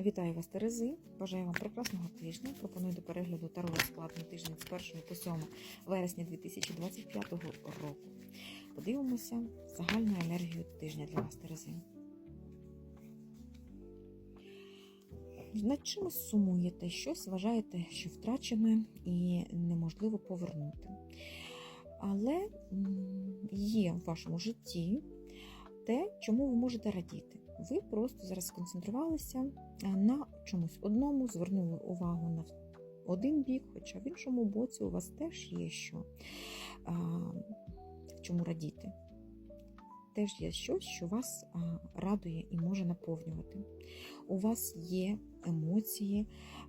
Вітаю вас, Терези! Бажаю вам прекрасного тижня. Пропоную до перегляду таро розклад на тиждень з 1 по 7 вересня 2025 року. Подивимося загальну енергію тижня для вас, Терези. Над чимось сумуєте, щось вважаєте, що втрачене і неможливо повернути. Але є в вашому житті те, чому ви можете радіти. Ви просто зараз сконцентрувалися на чомусь одному, звернули увагу на один бік, хоча в іншому боці у вас теж є що а, чому радіти. Теж є щось, що вас радує і може наповнювати. У вас є емоції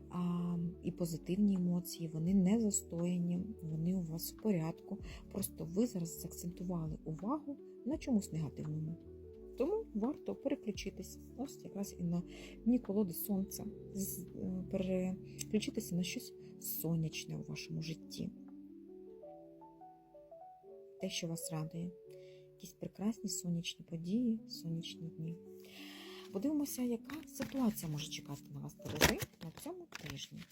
а, і позитивні емоції, вони не застояні, вони у вас в порядку. Просто ви зараз заакцентували увагу на чомусь негативному. Тому варто переключитись, ось якраз і на дні колоди сонця, е, переключитися на щось сонячне у вашому житті. Те, що вас радує. Якісь прекрасні сонячні події, сонячні дні. Подивимося, яка ситуація може чекати на вас, Терези, на цьому тижні.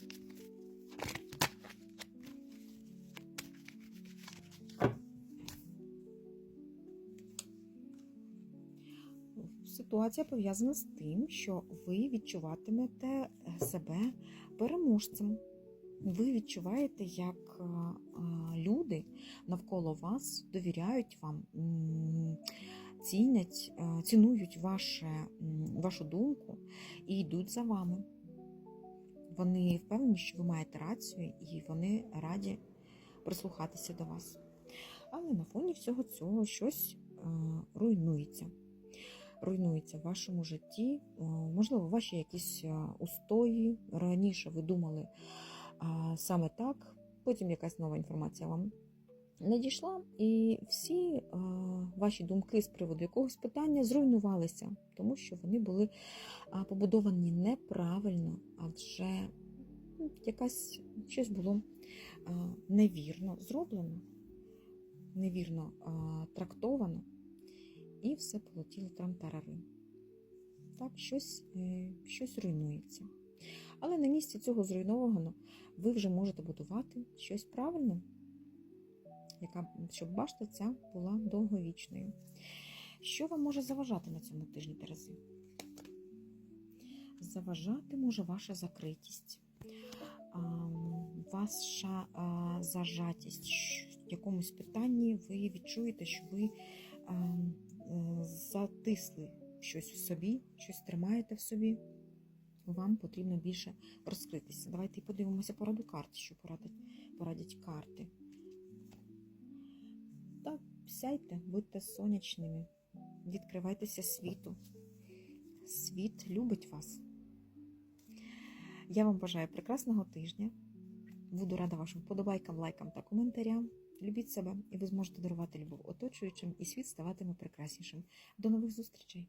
Ситуація пов'язана з тим, що ви відчуватимете е, себе переможцем. Ви відчуваєте, як е, е, люди навколо вас довіряють вам, цінять, цінують ваше, вашу думку і йдуть за вами. Вони впевнені, що ви маєте рацію, і вони раді прислухатися до вас. Але на фоні всього цього щось руйнується. Руйнується в вашому житті, Е, можливо, ваші якісь е, устої. Раніше ви думали саме так, потім якась нова інформація вам надійшла, і всі е, ваші думки з приводу якогось питання зруйнувалися, тому що вони були побудовані неправильно, адже ну, якась щось було невірно зроблено, невірно трактовано, і все полетіло трамтарари. Так, щось, е, щось руйнується. Але на місці цього зруйнованого ви вже можете будувати щось правильне, яка, щоб башта ця була довговічною. Що вам може заважати на цьому тижні, Терези? Заважати може ваша закритість, ваша зажатість. В якомусь питанні ви відчуєте, що ви а, е, затисли щось в собі, щось тримаєте в собі. Вам потрібно більше розкритися. Давайте подивимося пораду карт, що порадять, порадять карти. Так, сяйте, будьте сонячними, відкривайтеся світу. Світ любить вас. Я вам бажаю прекрасного тижня. Буду рада вашим подобайкам, лайкам та коментарям. Любіть себе, і ви зможете дарувати любов оточуючим, і світ ставатиме прекраснішим. До нових зустрічей!